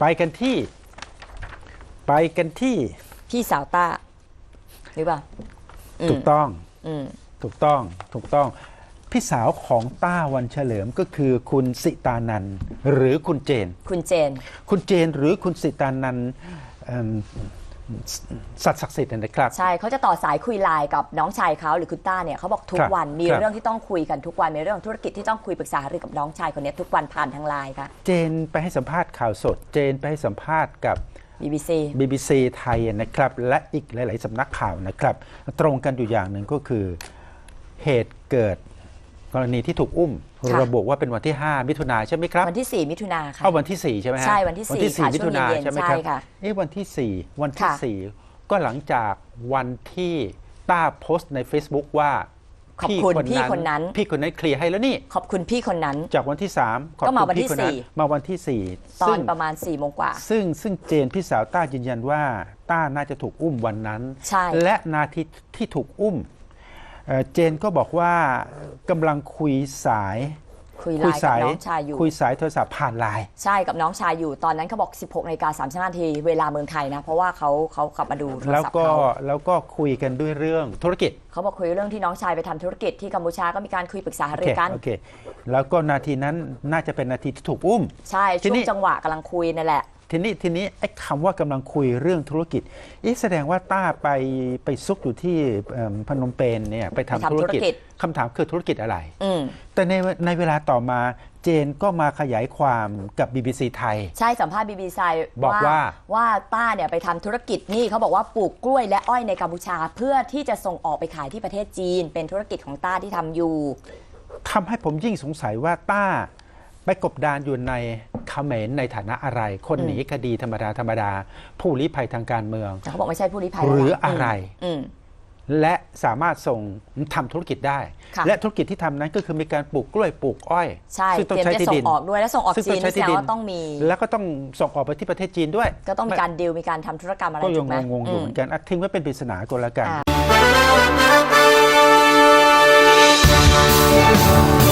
ไปกันที่ ไปกันที่พี่สาวต้าหรือเปล่าอืมถูกต้องอืมถูกต้องถูกต้อง พี่สาวของต้าวันเฉลิมก็คือคุณสิตานันท์หรือคุณเจน คุณเจน คุณเจนหรือคุณสิตานันท์เอิ่ม สัตว์ศักดิ์สิทธิ์นะครับ ใช่เขาจะต่อสายคุยไลน์กับน้องชายเขาหรือคุณต้าเนี่ยเขาบอกทุคกรับวันมีครับเรื่องที่ต้องคุยกันทุกวันมีเรื่องธุรกิจที่ต้องคุยปรึกษาหารือกับน้องชายคนนี้ทุกวันผ่านทางไลน์ค่ะ เจนไปให้สัมภาษณ์ข่าวสด เจนไปให้สัมภาษณ์กับ BBC BBC ไทยนะครับและอีกหลาย ๆสำนักข่าวนะครับ ตรงกันอยู่อย่างหนึ่งก็คือเหตุเกิด กรณีที่ถูกอุ้ม ค่ะ ระบุว่าเป็นวันที่ 5 มิถุนาใช่ไหมครับวันที่ 4 มิถุนาค่ะ เอาวันที่ 4 ใช่ไหมฮะใช่วันที่วันที่4ค่ะ4มิถุนาช่วงเย็นๆใช่ไหมครับใช่ค่ะเอ๊ะวันที่ 4 วันที่ค่ะ4ก็หลังจากวันที่ต้าโพสต์ใน Facebook ว่าขอบคุณพี่คนนั้น พี่คนนั้นเคลียร์ให้แล้วนี่ ขอบคุณพี่คนนั้น จากวันที่ 3 ขอบก็มาคุณวันที่พี่คนนั้นสี่ มาวันที่ 4 ตอซึ่นงประมาณ4ี่โมงกว่า ซึ่งซึ่งเจนพี่สาวต้ายืนยันว่า ต้าน่าจะถูกอุ้มวันนั้น ใช่และนาทีที่ถูกอุ้ม เอ่อเจนก็บอกว่ากำลังคุยสาย คุยไลน์กับน้องชายอยู่ คุยสายโทรศัพท์ผ่านไลน์ ใช่กับน้องชายอยู่ตอนนั้นเขาบอก 16นาฬิกา35นาทีเวลาเมืองไทยนะ เพราะว่าเขาเขากลับมาดูโทรแล้วศัพท์ก็เขาแล้วก็คุยกันด้วยเรื่องธุรกิจเขาบอกคุยเรื่องที่น้องชายไปทำธุรกิจที่กัมพูชาก็มีการคุยปรึกษาหาโอรืเคอกันโอเคแล้วก็นาทีนั้นน่าจะเป็นนาทีที่ถูกอุ้ม ใช่ ทีช่วนี้ งจังหวะกำลังคุยนั่นแหละ ทีนี้ทีนี้ไอ้คำว่ากำลังคุยเรื่องธุรกิจอีแสดงว่าต้าไปไปซุกอยู่ที่เอิ่มพนมเปญเนี่ยไปทำไปทำธุรกิจธุรกิจคำถามคือธุรกิจอะไรอืมแต่ในในเวลาต่อมาเจนก็มาขยายความกับ BBC ไทย ใช่สัมภาษณ์บีบีไซบอกว่าว่าต้าเนี่ยไปทำธุรกิจนี่เขาบอกว่าปลูกกล้วยและอ้อยในกัมพูชา เพื่อที่จะส่งออกไปขายที่ประเทศจีน เป็นธุรกิจของต้าที่ทำอยู่ทำให้ผมยิ่งสงสัยว่าต้า ไปกบดานอยู่ในเขมรในฐานะอะไร คนหนีคดีธรรมดาธรรมดา ผู้ลี้ภัยทางการเมืองแต่เขาบอกไม่ใช่ผู้ลี้ภัยหรือแล้วล่อะไรอืมและสามารถส่งทำธุรกิจได้ค่ะและธุรกิจที่ทำนั้นก็คือมีการปลูกกล้วยปลูกอ้อยใช่ซึ่งเตต้องรียมใช้จะที่ส่ดิงนออกด้วยและส่งออกซึ่งจีต้อนงใช้แสดที่งดินว่าต้องมี แล้วก็ต้องส่งออกไปที่ประเทศจีนด้วย ก็ต้องมีการดีลมีการทำธุรกรรมอะไรก็ยัถูงกไหมงงๆอยู่เหมือนกันอะทิ้งไว้เป็นปริศนาก็แล้วกันอ่า